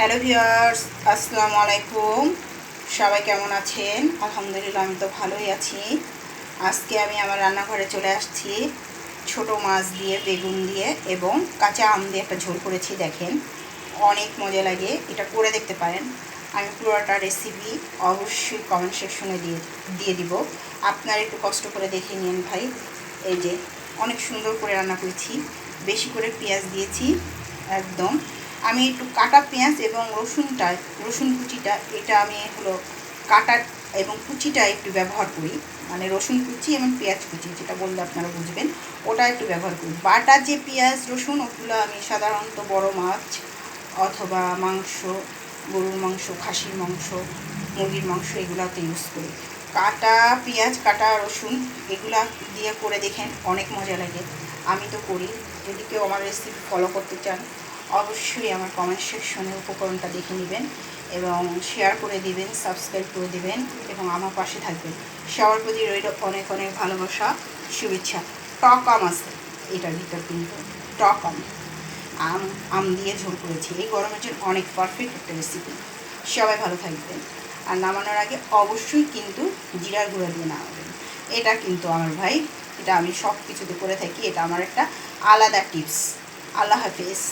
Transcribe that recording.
Hello viewers, আসসালামু আলাইকুম। সবাই কেমন আছেন? আলহামদুলিল্লাহ, আমি তো ভালোই আছি। আজকে আমি আমার রান্নাঘরে চলে আসছি ছোট মাছ দিয়ে, বেগুন দিয়ে এবং কাঁচা আম দিয়ে একটা ঝোল করেছি, দেখেন। অনেক মজা লাগে, এটা করে দেখতে পারেন। আমি পুরোটা রেসিপি অবশ্যই কমেন্ট সেকশনে দিয়ে দিয়ে দিব। আপনারা একটু কষ্ট করে দেখে নিন ভাই। এই যে, অনেক সুন্দর করে রান্না করেছি। বেশি করে পেঁয়াজ দিয়েছি, একদম। আমি একটু কাটা পেঁয়াজ এবং রসুনটা, রসুন কুচিটা, এটা আমি হলো কাটা এবং কুচিটা একটু ব্যবহার করি। মানে রসুন কুচি এবং পেঁয়াজ কুচি, যেটা বললে আপনারা বুঝবেন, ওটা একটু ব্যবহার করি। বাটা যে পেঁয়াজ, রসুন, ওগুলো আমি সাধারণত বড় মাছ অথবা মাংস, গরুর মাংস, খাসির মাংস, মুরগির মাংস এগুলোতে ইউজ করি। কাটা পেঁয়াজ, কাটা রসুন এগুলা দিয়ে করে দেখেন, অনেক মজা লাগে। আমি তো করি। যদি কেউ আমার রেসিপি ফলো করতে চান অবশ্যই আমার কমেন্ট সেকশনে উপকরণটা দেখে নেবেন এবং শেয়ার করে দিবেন সাবস্ক্রাইব করে দিবেন এবং আমার পাশে থাকবেন। সবার প্রতি রইল অনেক অনেক ভালোবাসা, শুভেচ্ছা। টক আম আছে, এটার ভিতর কিন্তু টক আম। আম আম দিয়ে ঝোল করেছি। এই গরমের জন্য অনেক পারফেক্ট একটা রেসিপি সবাই ভালো থাকবেন। আর নামানোর আগে অবশ্যই কিন্তু জিরার গুঁড়া দিয়ে নামাবেন। এটা কিন্তু আমার ভাই, এটা আমি সব কিছুতে করে থাকি। এটা আমার একটা আলাদা টিপস আল্লাহ হাফিজ।